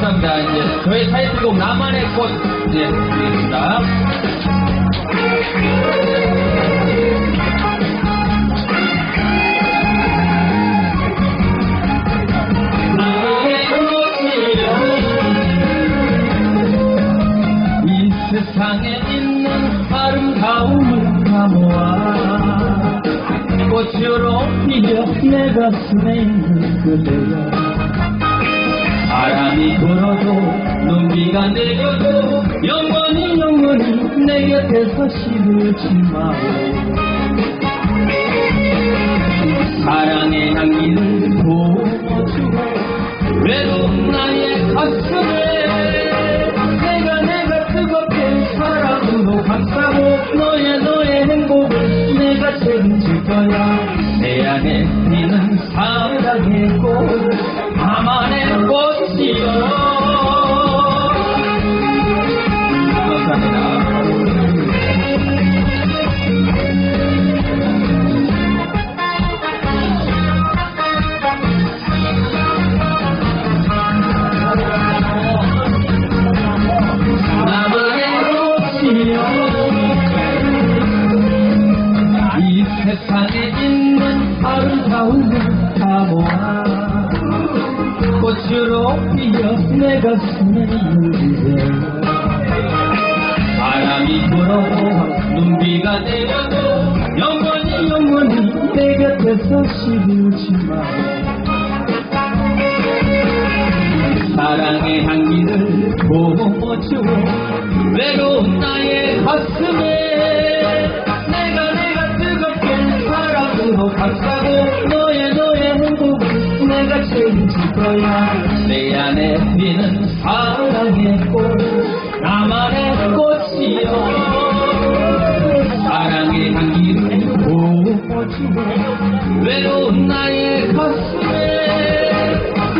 감사합니다. 이제 저희 타이틀곡 나만의 꽃 이제 드리겠습니다. 꽃이여 이 세상에 있는 아름다움을 다 모아 꽃으로 피어 내 가슴에 있는 그대야 바람이 불어도 눈비가 내려도 영원히 영원히 내 곁에서 시들지 마오. 사랑의 향기를 부어주고 외로운 나의 가슴에 내가 내가 뜨겁게 사랑으로 감싸고 너의 너의 행복을 내가 책임질 거야. 내 안에 피는 사랑의 꽃 나만의 꽃 이여 피어 내 가슴에 있는 바람이 불어도 눈비가 내려도 영원히 영원히 내 곁에서 시들지 마. 사랑의 향기를 보여주고 외로운 나의 가슴에 내가 내가 뜨겁게 사랑으로 감싸고 너의 너의 행복을 내가 책임질 거야 내 안에 피는 사랑의 꽃 나만의 꽃이여 사랑의 향기를 보여주고 외로운 나의 가슴에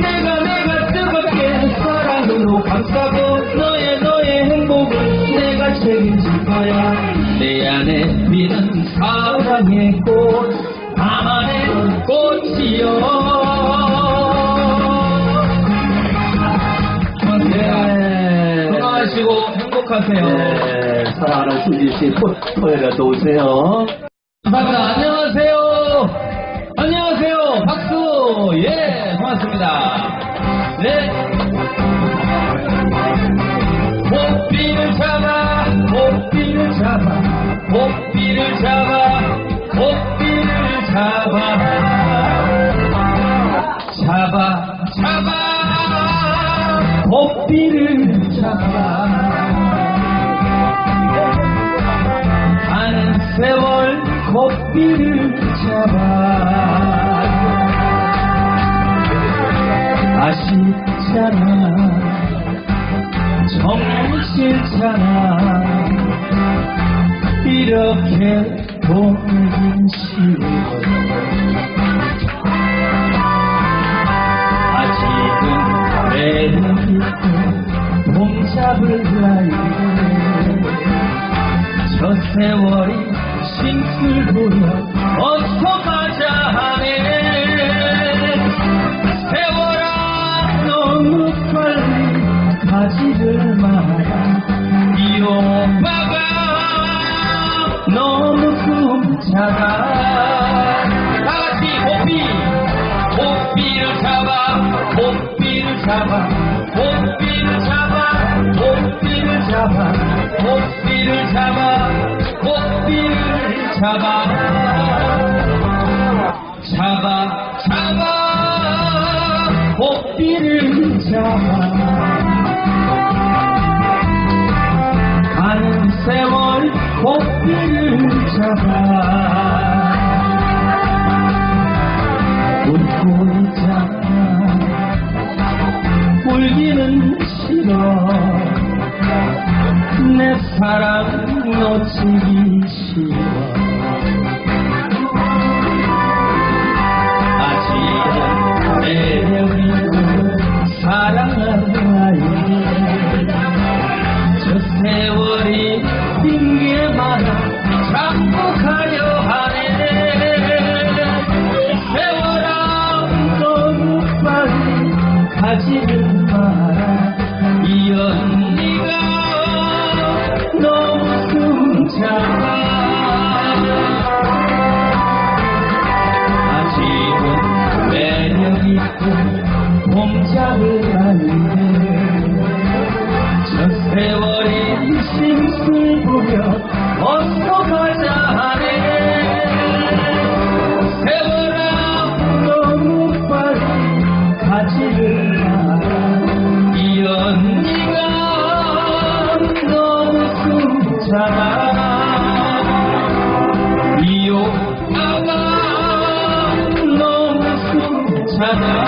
내가 내가 뜨겁게 사랑으로 감싸고 너의 너의 행복을 내가 책임질 거야. 내 안에 피는 사랑의 꽃 나만의 꽃이여 건강하시고 행복하세요 네, 사랑하는 수지 씨, 토, 토요일에 또 오세요. 감사합니다. 안녕하세요. 안녕하세요. 박수. 예, 고맙습니다. 네. 호비를 잡아, 호비를 잡아, 호비를 잡아, 호비를 잡아. 잡아, 잡아, 호비를 잡아. 세월 고비를 잡아. 아쉽잖아. 정말 싫잖아 이렇게 보내긴 쉬워. 아직은 매력 있고 봄 잡을 나이 저 어서 가지를 마라 이 오빠가 너무 숨차가. 다같이 호비 호비를 잡아 호비를 잡아 호비를 잡아 호비를 잡아 잡아. 잡아. 잡아. 호비를 잡아 가는 세월 호비를 잡아. 웃고 있잖아 울기는 싫어. 내 사랑 놓치기 싫어 Brother.